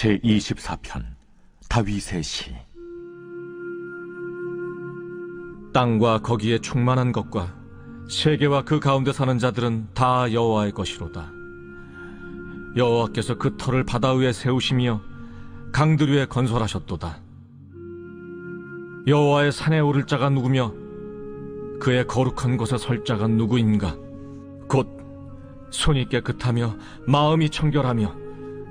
제24편 다윗의 시 땅과 거기에 충만한 것과 세계와 그 가운데 사는 자들은 다 여호와의 것이로다. 여호와께서 그 터를 바다 위에 세우시며 강들 위에 건설하셨도다. 여호와의 산에 오를 자가 누구며 그의 거룩한 곳에 설 자가 누구인가? 곧 손이 깨끗하며 마음이 청결하며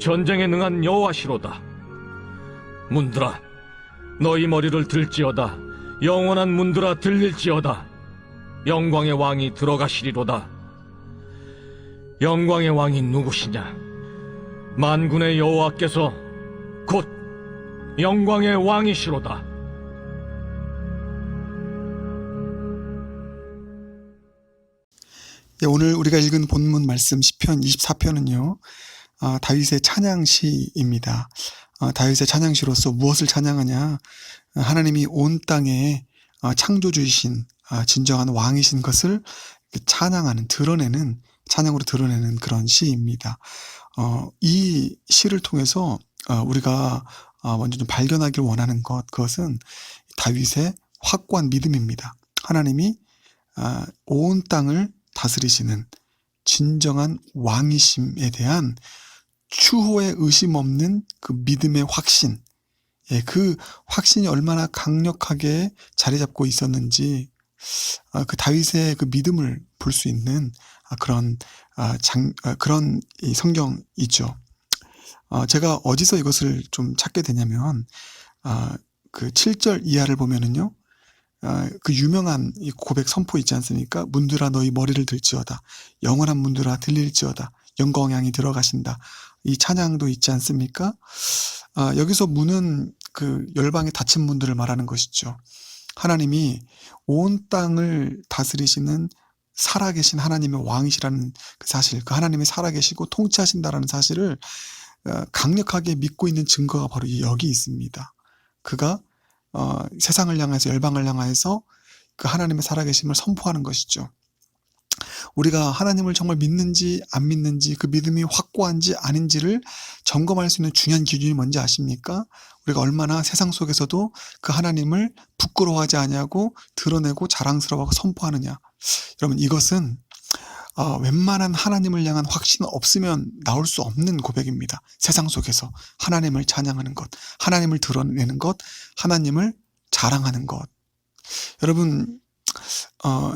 전쟁에 능한 여호와시로다. 문들아 너희 머리를 들지어다 영원한 문들아 들릴지어다 영광의 왕이 들어가시리로다 영광의 왕이 누구시냐 만군의 여호와께서 곧 영광의 왕이시로다 예, 오늘 우리가 읽은 본문 말씀 10편 24편은요. 아, 다윗의 찬양시입니다. 아, 다윗의 찬양시로서 무엇을 찬양하냐? 아, 하나님이 온 땅에 아, 창조주이신 아, 진정한 왕이신 것을 찬양하는 드러내는 찬양으로 드러내는 그런 시입니다. 어, 이 시를 통해서 어, 우리가 어, 먼저 좀 발견하기를 원하는 것 그것은 다윗의 확고한 믿음입니다. 하나님이 아, 온 땅을 다스리시는 진정한 왕이심에 대한 추호의 의심 없는 그 믿음의 확신, 예, 그 확신이 얼마나 강력하게 자리 잡고 있었는지, 아, 그 다윗의 그 믿음을 볼 수 있는 아, 그런 아, 장, 아, 그런 이 성경이죠. 어, 제가 어디서 이것을 좀 찾게 되냐면, 아, 그 7절 이하를 보면은요, 아, 그 유명한 이 고백 선포 있지 않습니까? 문들아 너희 머리를 들지어다. 영원한 문들아 들릴지어다. 영광양이 들어가신다. 이 찬양도 있지 않습니까? 아, 여기서 문은 그 열방의 닫힌 문들을 말하는 것이죠. 하나님이 온 땅을 다스리시는 살아계신 하나님의 왕이시라는 그 사실, 그 하나님이 살아계시고 통치하신다라는 사실을 어, 강력하게 믿고 있는 증거가 바로 여기 있습니다. 그가 어, 세상을 향해서 열방을 향하여서 그 하나님의 살아계심을 선포하는 것이죠. 우리가 하나님을 정말 믿는지 안 믿는지 그 믿음이 확고한지 아닌지를 점검할 수 있는 중요한 기준이 뭔지 아십니까? 우리가 얼마나 세상 속에서도 그 하나님을 부끄러워하지 아니하고 드러내고 자랑스러워하고 선포하느냐. 여러분 이것은 어, 웬만한 하나님을 향한 확신 없으면 나올 수 없는 고백입니다. 세상 속에서 하나님을 찬양하는 것, 하나님을 드러내는 것, 하나님을 자랑하는 것. 여러분 어,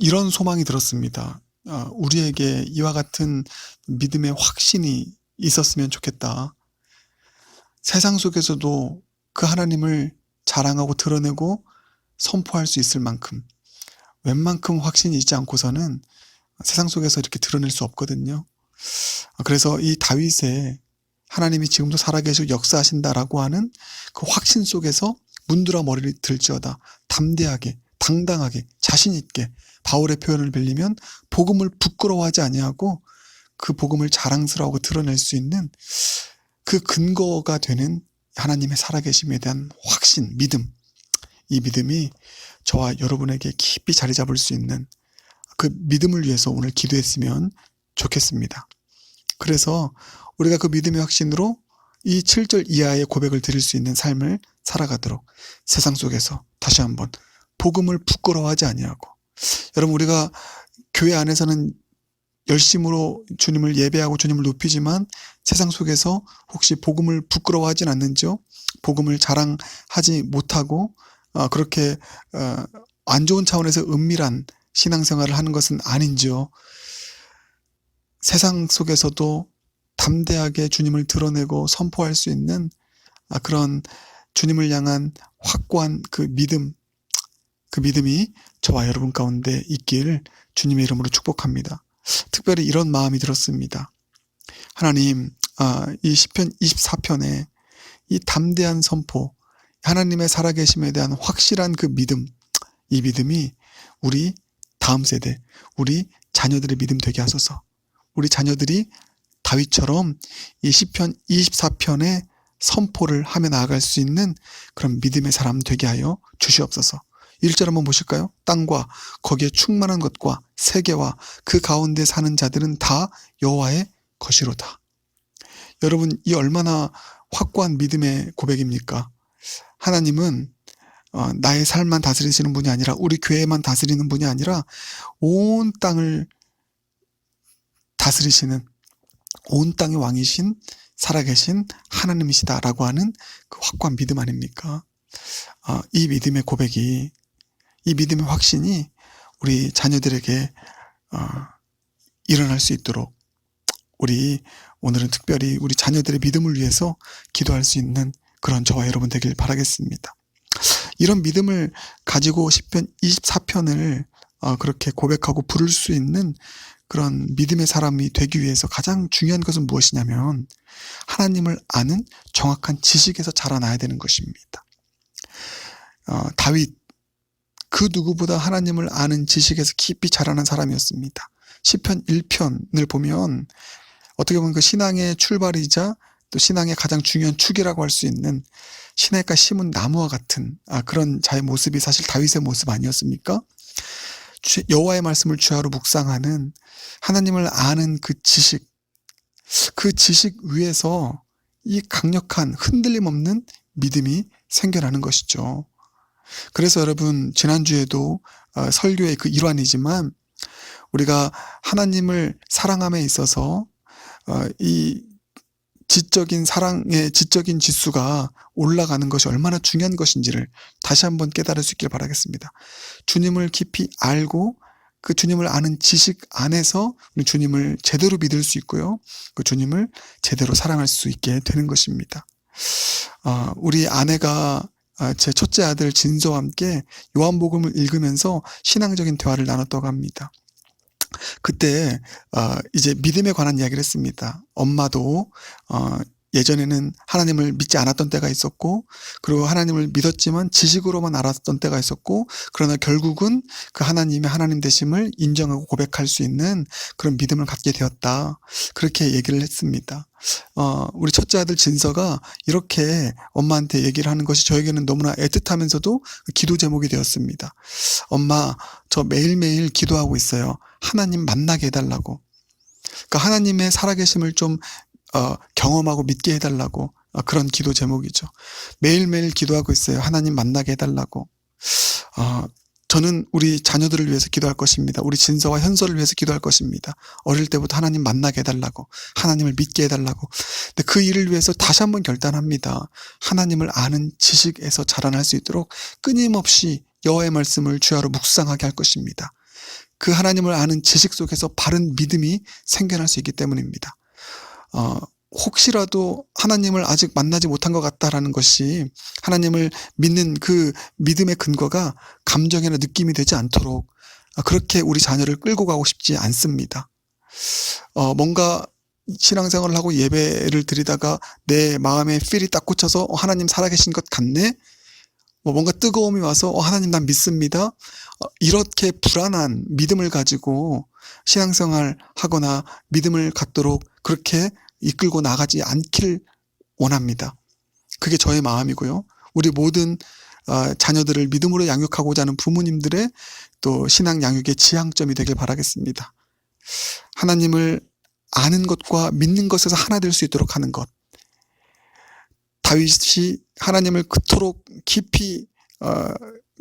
이런 소망이 들었습니다. 어, 우리에게 이와 같은 믿음의 확신이 있었으면 좋겠다. 세상 속에서도 그 하나님을 자랑하고 드러내고 선포할 수 있을 만큼 웬만큼 확신이 있지 않고서는 세상 속에서 이렇게 드러낼 수 없거든요. 그래서 이 다윗의 하나님이 지금도 살아계시고 역사하신다라고 하는 그 확신 속에서 문드라 머리를 들지어다 담대하게 당당하게 자신 있게 바울의 표현을 빌리면 복음을 부끄러워하지 아니하고 그 복음을 자랑스러워하고 드러낼 수 있는 그 근거가 되는 하나님의 살아계심에 대한 확신, 믿음. 이 믿음이 저와 여러분에게 깊이 자리 잡을 수 있는 그 믿음을 위해서 오늘 기도했으면 좋겠습니다. 그래서 우리가 그 믿음의 확신으로 이 7절 이하의 고백을 드릴 수 있는 삶을 살아가도록 세상 속에서 다시 한번 복음을 부끄러워하지 아니하고 여러분 우리가 교회 안에서는 열심으로 주님을 예배하고 주님을 높이지만 세상 속에서 혹시 복음을 부끄러워하진 않는지요? 복음을 자랑하지 못하고 어, 그렇게 어, 안 좋은 차원에서 은밀한 신앙생활을 하는 것은 아닌지요? 세상 속에서도 담대하게 주님을 드러내고 선포할 수 있는 아, 그런 주님을 향한 확고한 그 믿음, 그 믿음이 저와 여러분 가운데 있길 주님의 이름으로 축복합니다. 특별히 이런 마음이 들었습니다. 하나님, 아, 이 시편 24편에 이 담대한 선포, 하나님의 살아계심에 대한 확실한 그 믿음, 이 믿음이 우리 다음 세대, 우리 자녀들의 믿음 되게 하소서. 우리 자녀들이 다윗처럼 이 시편 24편의 선포를 하며 나아갈 수 있는 그런 믿음의 사람 되게 하여 주시옵소서. 1절 한번 보실까요? 땅과 거기에 충만한 것과 세계와 그 가운데 사는 자들은 다 여호와의 것이로다. 여러분 이 얼마나 확고한 믿음의 고백입니까? 하나님은 어, 나의 삶만 다스리시는 분이 아니라 우리 교회만 다스리는 분이 아니라 온 땅을 다스리시는 온 땅의 왕이신 살아계신 하나님이시다라고 하는 그 확고한 믿음 아닙니까? 어, 이 믿음의 고백이 이 믿음의 확신이 우리 자녀들에게 어, 일어날 수 있도록 우리 오늘은 특별히 우리 자녀들의 믿음을 위해서 기도할 수 있는 그런 저와 여러분 되길 바라겠습니다. 이런 믿음을 가지고 10편 24편을 어, 그렇게 고백하고 부를 수 있는 그런 믿음의 사람이 되기 위해서 가장 중요한 것은 무엇이냐면 하나님을 아는 정확한 지식에서 자라나야 되는 것입니다. 어, 다윗 그 누구보다 하나님을 아는 지식에서 깊이 자라난 사람이었습니다. 시편 1편을 보면 어떻게 보면 그 신앙의 출발이자 또 신앙의 가장 중요한 축이라고 할 수 있는 시냇가 심은 나무와 같은 아, 그런 자의 모습이 사실 다윗의 모습 아니었습니까? 주- 여호와의 말씀을 주하로 묵상하는 하나님을 아는 그 지식, 그 지식 위에서 이 강력한 흔들림 없는 믿음이 생겨나는 것이죠. 그래서 여러분 지난주에도 어, 설교의 그 일환이지만 우리가 하나님을 사랑함에 있어서 어, 이 지적인 사랑의 지적인 지수가 올라가는 것이 얼마나 중요한 것인지를 다시 한번 깨달을 수 있길 바라겠습니다. 주님을 깊이 알고 그 주님을 아는 지식 안에서 주님을 제대로 믿을 수 있고요. 그 주님을 제대로 사랑할 수 있게 되는 것입니다. 아, 우리 아내가 아, 제 첫째 아들 진서와 함께 요한복음을 읽으면서 신앙적인 대화를 나눴다고 합니다. 그때 어, 이제 믿음에 관한 이야기를 했습니다. 엄마도 어, 예전에는 하나님을 믿지 않았던 때가 있었고 그리고 하나님을 믿었지만 지식으로만 알았던 때가 있었고 그러나 결국은 그 하나님의 하나님 되심을 인정하고 고백할 수 있는 그런 믿음을 갖게 되었다. 그렇게 얘기를 했습니다. 어, 우리 첫째 아들 진서가 이렇게 엄마한테 얘기를 하는 것이 저에게는 너무나 애틋하면서도 기도 제목이 되었습니다. 엄마, 저 매일매일 기도하고 있어요. 하나님 만나게 해달라고. 그러니까 하나님의 살아계심을 좀 어, 경험하고 믿게 해달라고 어, 그런 기도 제목이죠. 매일매일 기도하고 있어요. 하나님 만나게 해달라고. 어, 저는 우리 자녀들을 위해서 기도할 것입니다. 우리 진서와 현서를 위해서 기도할 것입니다. 어릴 때부터 하나님 만나게 해달라고, 하나님을 믿게 해달라고. 근데 그 일을 위해서 다시 한번 결단합니다. 하나님을 아는 지식에서 자라날 수 있도록 끊임없이 여호와의 말씀을 주야로 묵상하게 할 것입니다. 그 하나님을 아는 지식 속에서 바른 믿음이 생겨날 수 있기 때문입니다. 어, 혹시라도 하나님을 아직 만나지 못한 것 같다라는 것이 하나님을 믿는 그 믿음의 근거가 감정이나 느낌이 되지 않도록 아, 그렇게 우리 자녀를 끌고 가고 싶지 않습니다. 어, 뭔가 신앙생활을 하고 예배를 드리다가 내 마음에 필이 딱 꽂혀서 어, 하나님 살아계신 것 같네? 뭐 뭔가 뜨거움이 와서 어, 하나님 난 믿습니다. 어, 이렇게 불안한 믿음을 가지고 신앙생활 하거나 믿음을 갖도록 그렇게 이끌고 나가지 않길 원합니다. 그게 저의 마음이고요. 우리 모든 어, 자녀들을 믿음으로 양육하고자 하는 부모님들의 또 신앙 양육의 지향점이 되길 바라겠습니다. 하나님을 아는 것과 믿는 것에서 하나 될 수 있도록 하는 것. 다윗이 하나님을 그토록 깊이 어,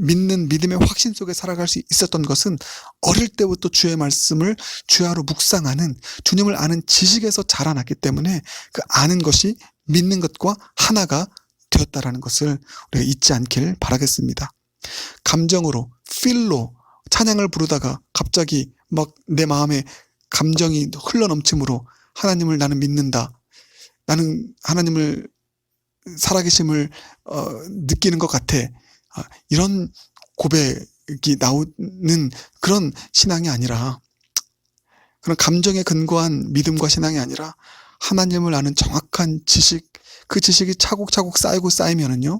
믿는 믿음의 확신 속에 살아갈 수 있었던 것은 어릴 때부터 주의 말씀을 주야로 묵상하는 주님을 아는 지식에서 자라났기 때문에 그 아는 것이 믿는 것과 하나가 되었다라는 것을 우리가 잊지 않길 바라겠습니다. 감정으로 필로 찬양을 부르다가 갑자기 막 내 마음에 감정이 흘러 넘침으로 하나님을 나는 믿는다. 나는 하나님을 살아계심을 어, 느끼는 것 같아. 아, 이런 고백이 나오는 그런 신앙이 아니라 그런 감정에 근거한 믿음과 신앙이 아니라 하나님을 아는 정확한 지식 그 지식이 차곡차곡 쌓이고 쌓이면은요.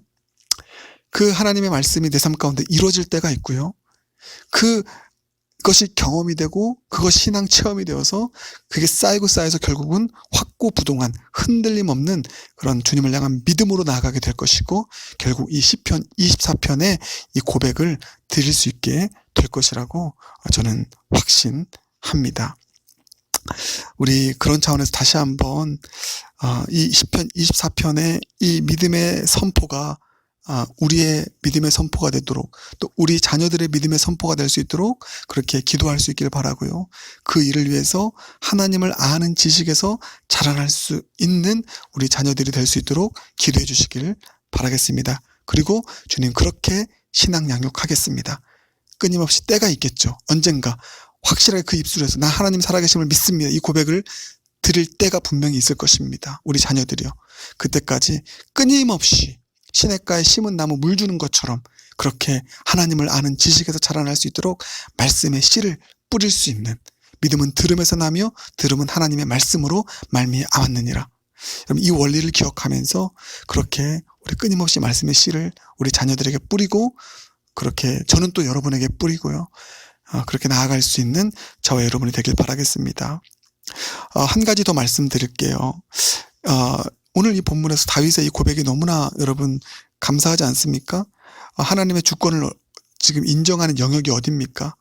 그 하나님의 말씀이 내 삶 가운데 이루어질 때가 있고요. 그 그것이 경험이 되고 그것이 신앙 체험이 되어서 그게 쌓이고 쌓여서 결국은 확고부동한 흔들림 없는 그런 주님을 향한 믿음으로 나아가게 될 것이고 결국 이 시편 24편의 이 고백을 드릴 수 있게 될 것이라고 저는 확신합니다. 우리 그런 차원에서 다시 한번 어, 이 시편 24편의 이 믿음의 선포가 아, 우리의 믿음의 선포가 되도록 또 우리 자녀들의 믿음의 선포가 될 수 있도록 그렇게 기도할 수 있기를 바라고요. 그 일을 위해서 하나님을 아는 지식에서 자라날 수 있는 우리 자녀들이 될 수 있도록 기도해 주시길 바라겠습니다. 그리고 주님 그렇게 신앙 양육하겠습니다. 끊임없이 때가 있겠죠. 언젠가 확실하게 그 입술에서 나 하나님 살아계심을 믿습니다. 이 고백을 드릴 때가 분명히 있을 것입니다. 우리 자녀들이요. 그때까지 끊임없이 시냇가에 심은 나무 물 주는 것처럼 그렇게 하나님을 아는 지식에서 자라날 수 있도록 말씀의 씨를 뿌릴 수 있는 믿음은 들음에서 나며 들음은 하나님의 말씀으로 말미암았느니라. 여러분 이 원리를 기억하면서 그렇게 우리 끊임없이 말씀의 씨를 우리 자녀들에게 뿌리고 그렇게 저는 또 여러분에게 뿌리고요. 어, 그렇게 나아갈 수 있는 저와 여러분이 되길 바라겠습니다. 어, 한 가지 더 말씀드릴게요. 어, 오늘 이 본문에서 다윗의 이 고백이 너무나 여러분 감사하지 않습니까? 어, 하나님의 주권을 지금 인정하는 영역이 어딥니까?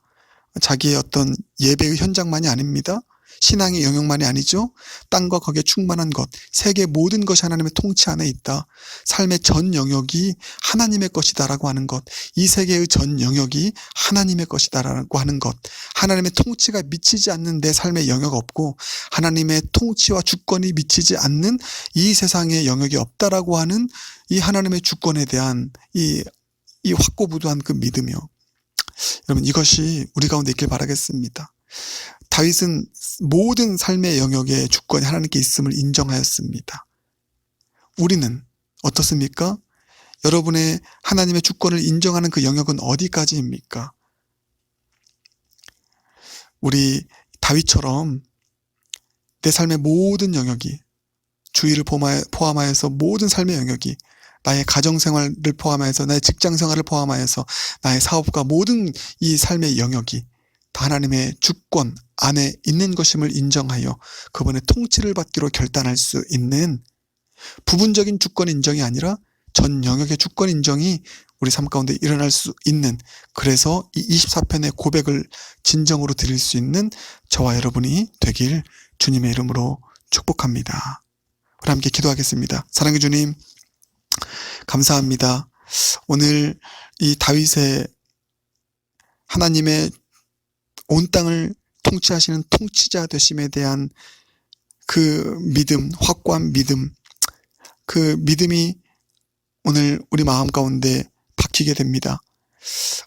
자기의 어떤 예배의 현장만이 아닙니다. 신앙의 영역만이 아니죠. 땅과 거기에 충만한 것, 세계 모든 것이 하나님의 통치 안에 있다. 삶의 전 영역이 하나님의 것이다라고 하는 것, 이 세계의 전 영역이 하나님의 것이다라고 하는 것, 하나님의 통치가 미치지 않는 내 삶의 영역 없고 하나님의 통치와 주권이 미치지 않는 이 세상의 영역이 없다라고 하는 이 하나님의 주권에 대한 이, 이 확고부도한 그 믿음이요. 여러분 이것이 우리 가운데 있길 바라겠습니다. 다윗은 모든 삶의 영역에 주권이 하나님께 있음을 인정하였습니다. 우리는 어떻습니까? 여러분의 하나님의 주권을 인정하는 그 영역은 어디까지입니까? 우리 다윗처럼 내 삶의 모든 영역이 주의를 포함하여서 모든 삶의 영역이 나의 가정 생활을 포함해서 나의 직장 생활을 포함하여서 나의 사업과 모든 이 삶의 영역이 다 하나님의 주권 안에 있는 것임을 인정하여 그분의 통치를 받기로 결단할 수 있는 부분적인 주권 인정이 아니라 전 영역의 주권 인정이 우리 삶 가운데 일어날 수 있는 그래서 이 24편의 고백을 진정으로 드릴 수 있는 저와 여러분이 되길 주님의 이름으로 축복합니다. 우리 함께 기도하겠습니다. 사랑의 주님 감사합니다. 오늘 이 다윗의 하나님의 온 땅을 통치하시는 통치자 되심에 대한 그 믿음, 확고한 믿음, 그 믿음이 오늘 우리 마음 가운데 박히게 됩니다.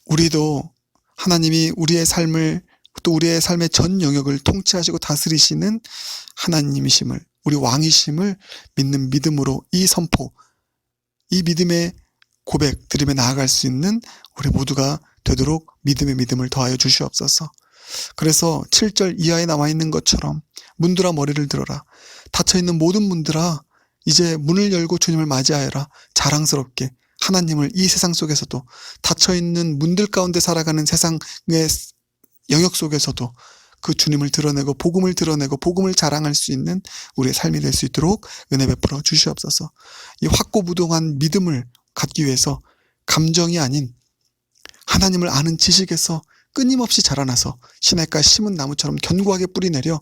우리도 하나님이 우리의 삶을 또 우리의 삶의 전 영역을 통치하시고 다스리시는 하나님이심을 우리 왕이심을 믿는 믿음으로 이 선포, 이 믿음의 고백 들으며 나아갈 수 있는 우리 모두가 되도록 믿음의 믿음을 더하여 주시옵소서. 그래서 7절 이하에 나와 있는 것처럼 문들아 머리를 들어라. 닫혀 있는 모든 문들아 이제 문을 열고 주님을 맞이하여라. 자랑스럽게 하나님을 이 세상 속에서도 닫혀 있는 문들 가운데 살아가는 세상의 영역 속에서도 그 주님을 드러내고 복음을 드러내고 복음을 자랑할 수 있는 우리의 삶이 될 수 있도록 은혜 베풀어 주시옵소서. 이 확고부동한 믿음을 갖기 위해서 감정이 아닌 하나님을 아는 지식에서 끊임없이 자라나서 시냇가 심은 나무처럼 견고하게 뿌리내려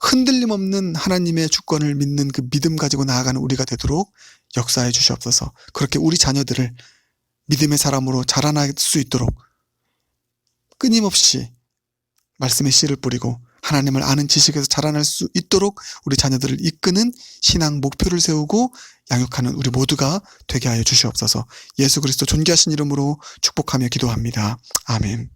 흔들림 없는 하나님의 주권을 믿는 그 믿음 가지고 나아가는 우리가 되도록 역사해 주시옵소서. 그렇게 우리 자녀들을 믿음의 사람으로 자라날 수 있도록 끊임없이 말씀의 씨를 뿌리고 하나님을 아는 지식에서 자라날 수 있도록 우리 자녀들을 이끄는 신앙 목표를 세우고 양육하는 우리 모두가 되게 하여 주시옵소서. 예수 그리스도 존귀하신 이름으로 축복하며 기도합니다. 아멘.